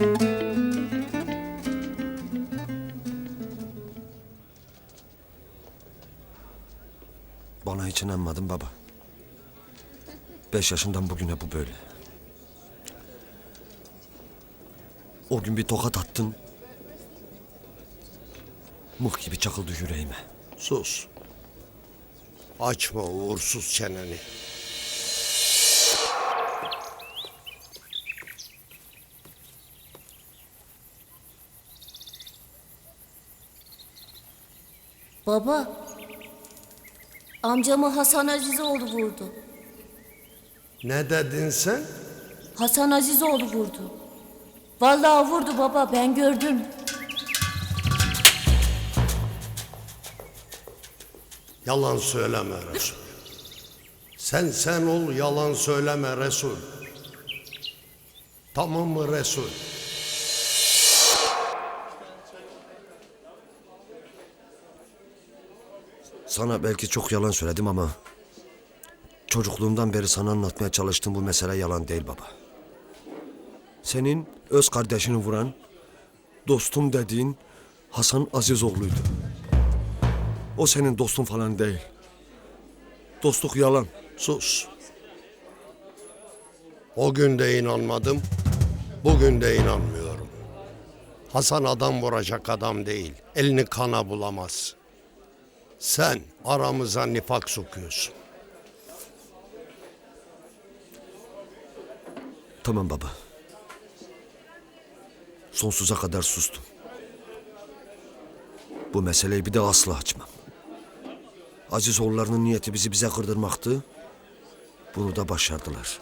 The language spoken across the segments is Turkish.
Bana hiç inanmadın baba. Beş yaşından bugüne bu böyle. O gün bir tokat attın. Mıh gibi çakıldı yüreğime. Sus. Açma uğursuz çeneni. Baba. Amcamı Hasan Azizoğlu vurdu. Ne dedin sen? Hasan Azizoğlu vurdu. Vallahi vurdu baba ben gördüm. Yalan söyleme Resul. Sen sen ol yalan söyleme Resul. Tamam mı Resul? Sana belki çok yalan söyledim ama... Çocukluğumdan beri sana anlatmaya çalıştığım bu mesele yalan değil baba. Senin öz kardeşini vuran, dostum dediğin Hasan Azizoğlu'ydu. O senin dostun falan değil. Dostluk yalan. Sus. O gün de inanmadım. Bugün de inanmıyorum. Hasan adam vuracak adam değil. Elini kana bulamaz. Sen aramıza nifak sokuyorsun. Tamam baba. Sonsuza kadar sustum. Bu meseleyi bir de asla açmam. Aziz oğullarının niyeti bizi bize kırdırmaktı. Bunu da başardılar.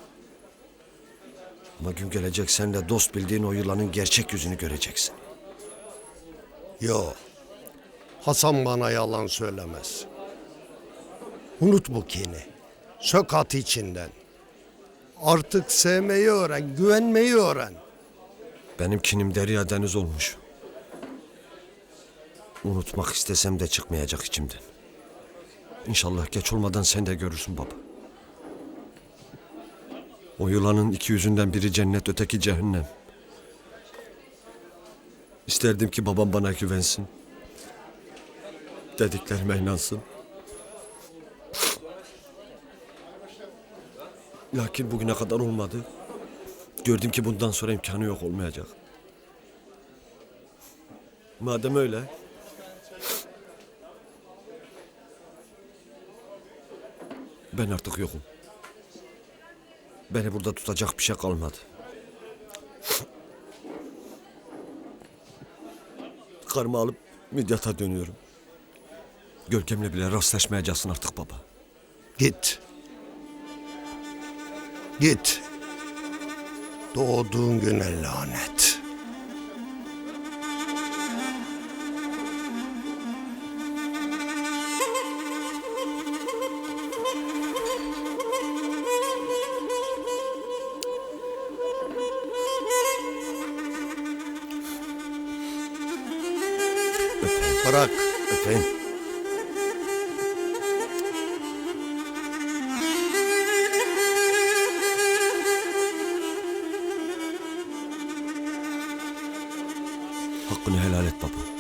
Ama gün gelecek sen de dost bildiğin o yılanın gerçek yüzünü göreceksin. Yo. Hasan bana yalan söylemez. Unut bu kini. Sök at içinden. Artık sevmeyi öğren, güvenmeyi öğren. Benim kinim derya deniz olmuş. Unutmak istesem de çıkmayacak içimden. İnşallah geç olmadan sen de görürsün baba. O yılanın iki yüzünden biri cennet öteki cehennem. İsterdim ki babam bana güvensin. Dediklerime inansın. Lakin bugüne kadar olmadı. Gördüm ki bundan sonra imkanı yok olmayacak. Madem öyle. Ben artık yokum. Beni burada tutacak bir şey kalmadı. Karımı alıp Midyat'a dönüyorum. Gölgemle bile rastlaşmayacaksın artık baba. Git. Git. Doğduğun güne lanet. Bırak. Öpeyim. Hakkını helal et baba.